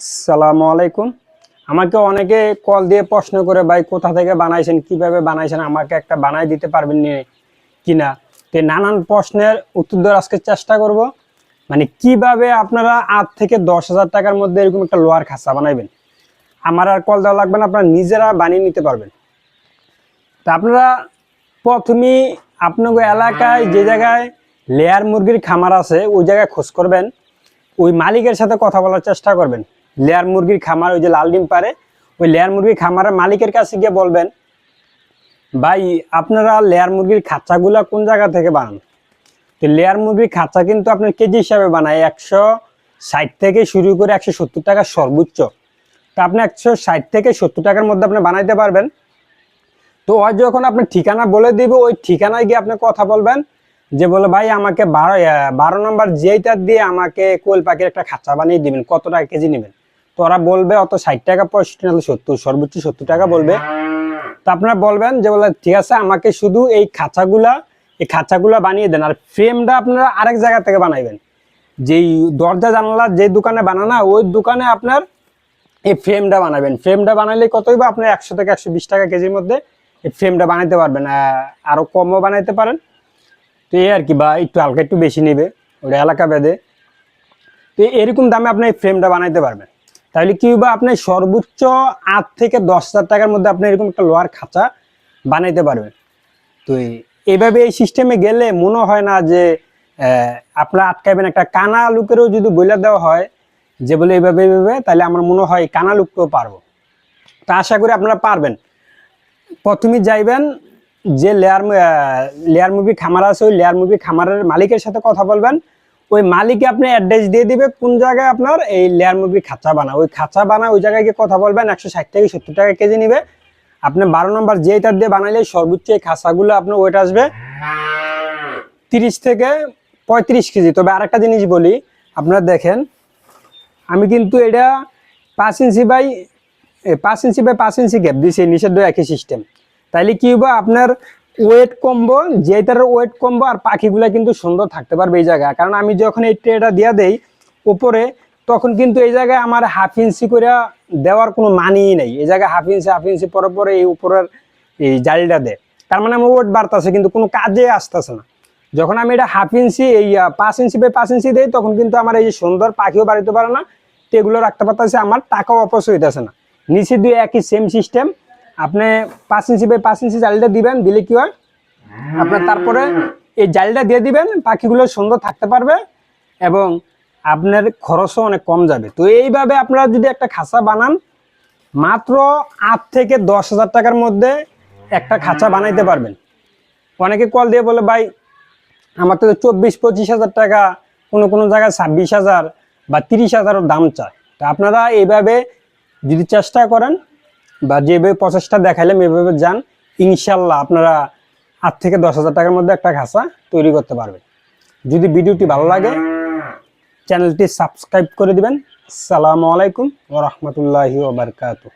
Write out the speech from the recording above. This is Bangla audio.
আসসালামু আলাইকুম। আমাকে অনেকে কল দিয়ে প্রশ্ন করে, ভাই, কোথা থেকে বানাইছেন? কীভাবে বানাইছেন? আমাকে একটা বানাই দিতে পারবেন কিনা? তো নানান প্রশ্নের উত্তর দেওয়ার আজকে চেষ্টা করব। মানে কীভাবে আপনারা আট থেকে দশ হাজার টাকার মধ্যে এরকম একটা লোহার খাঁচা বানাইবেন? আমার আর কল দেওয়া লাগবে না, আপনারা নিজেরা বানিয়ে নিতে পারবেন। তা আপনারা প্রথমে আপনাদের এলাকায় যে জায়গায় লেয়ার মুরগির খামার আছে, ওই জায়গায় খোঁজ করবেন। ওই মালিকের সাথে কথা বলার চেষ্টা করবেন। লেয়ার মুরগির খামার, ওই যে লাল ডিম পারে ওই লেয়ার মুরগির খামারের মালিকের কাছে গিয়ে বলবেন, ভাই, আপনারা লেয়ার মুরগির খাঁচাগুলা কোন জায়গা থেকে বানান? তো লেয়ার মুরগির খাঁচা কিন্তু আপনার কেজি হিসাবে বানায়, একশো ষাট থেকে শুরু করে একশো সত্তর টাকা সর্বোচ্চ। তো আপনি একশো ষাট থেকে সত্তর টাকার মধ্যে আপনি বানাইতে পারবেন। তো ওই যখন আপনি ঠিকানা বলে দিব, ওই ঠিকানায় গিয়ে আপনি কথা বলবেন, যে বলে, ভাই, আমাকে বারো বারো নম্বর যেইটা দিয়ে আমাকে কোয়েল পাখির একটা খাঁচা বানিয়ে দিবেন, কত টাকা কেজি নেবেন? তো ওরা বলবে অত ষাট টাকা পঁয়ষট্টি নাহলে সত্তর সর্বোচ্চ সত্তর টাকা বলবে। তো আপনারা বলবেন যে বলে ঠিক আছে আমাকে শুধু এই খাঁচাগুলা এই খাঁচাগুলা বানিয়ে দেন। আর ফ্রেমটা আপনারা আরেক জায়গা থেকে বানাইবেন। যেই দরজা জানালা যে দোকানে বানানা ওই দোকানে আপনার এই ফ্রেমটা বানাবেন। ফ্রেমটা বানাইলে কতই বা আপনার একশো থেকে একশো বিশ টাকা কেজির মধ্যে এই ফ্রেমটা বানাইতে পারবেন। আহ, আরও কমও বানাইতে পারেন। তো এই আর কি বা একটু হালকা একটু বেশি নেবে ওটা এলাকা বেঁধে তো এরকম দামে আপনি এই ফ্রেমটা বানাইতে পারবেন। তাহলে কি বা আপনি সর্বোচ্চ আট থেকে দশ হাজার টাকার মধ্যে আপনি এরকম একটা লোহার খাঁচা বানাইতে পারবেন। তো এই- এইভাবে এই সিস্টেমে গেলে মনে হয় না যে আপনারা আটকাবেন একটা কানা লুকেরও যদি বইলা দেওয়া হয়, যে বলে এইভাবে এইভাবে তাহলে আমার মনে হয় কানা লুকতেও পারব। তা আশা করি আপনারা পারবেন। প্রথমে যাইবেন যে লেয়ার লেয়ার মুভি খামার আছে, ওই লেয়ার মুভি খামারের মালিকের সাথে কথা বলবেন। ওই মালিক আপনি অ্যাড্রেস দিয়ে দিবে কোন জায়গায় আপনার এই লেয়ার মুরগির খাঁচা বানা। ওই খাঁচা বানা, ওই জায়গায় গিয়ে কথা বলবেন, একশো ষাট থেকে সত্তর টাকা কেজি নিবে। আপনি বারো নম্বর যে যেইটার দিয়ে বানাইলে সর্বোচ্চ এই খাঁচাগুলো আপনার ওয়েট আসবে তিরিশ থেকে পঁয়ত্রিশ কেজি। তবে আরেকটা জিনিস বলি, আপনারা দেখেন, আমি কিন্তু এটা পাঁচ ইঞ্চি বাই পাঁচ ইঞ্চি বাই পাঁচ ইঞ্চি গ্যাপ দিয়েছি নিষেধ একই সিস্টেম তাইলে কি হব আপনার ওয়েট কমবো যেটার ওয়েট কমবো আর পাখিগুলা কিন্তু সুন্দর থাকতে পারবে এই জায়গায়। কারণ আমি যখন এই ট্রেটা দিয়ে দেই উপরে তখন কিন্তু এই জায়গায় আমার হাফ ইঞ্চি করে দেওয়ার কোনো মানিই নেই। এই জায়গায় হাফ ইঞ্চি হাফ ইঞ্চি পরে পরে এই উপরের এই জালিটা দেয় তার মানে আমার ওয়েট বাড়তেছে, কিন্তু কোনো কাজে আসতেছে না। যখন আমি এটা হাফ ইঞ্চি, এই পাঁচ ইঞ্চি বাই পাঁচ ইঞ্চি দেই, তখন কিন্তু আমার এই যে সুন্দর পাখিও বাড়িতে পারে না এগুলো রাখতে পারতেছে, আমার টাকাও অপচয় হইতেছে না। নিচে দুই একই সেম সিস্টেম আপনি পাঁচ ইঞ্চি বাই পাঁচ ইঞ্চি জালটা দিবেন, দিলে কি হয়? আপনার তারপরে এই জালটা দিয়ে দিবেন পাখিগুলো সুন্দর থাকতে পারবে এবং আপনার খরচও অনেক কম যাবে। তো এইভাবে আপনারা যদি একটা খাঁচা বানান, মাত্র আট থেকে দশ হাজার টাকার মধ্যে একটা খাঁচা বানাইতে পারবেন। অনেকে কল দিয়ে বলে, ভাই, আমার তো চব্বিশ পঁচিশ হাজার টাকা, কোনো কোনো জায়গায় ছাব্বিশ হাজার বা তিরিশ হাজারও দাম চায়। তো আপনারা এইভাবে যদি চেষ্টা করেন বা যেভাবে প্রচেষ্টা দেখাইলাম, এভাবে যান, ইনশাল্লাহ আপনারা আট থেকে দশ হাজার টাকার মধ্যে একটা খাঁচা তৈরি করতে পারবেন। যদি ভিডিওটি ভালো লাগে, চ্যানেলটি সাবস্ক্রাইব করে দিবেন। আসসালামু আলাইকুম ওরহমতুল্লাহি ওবরকাতুহ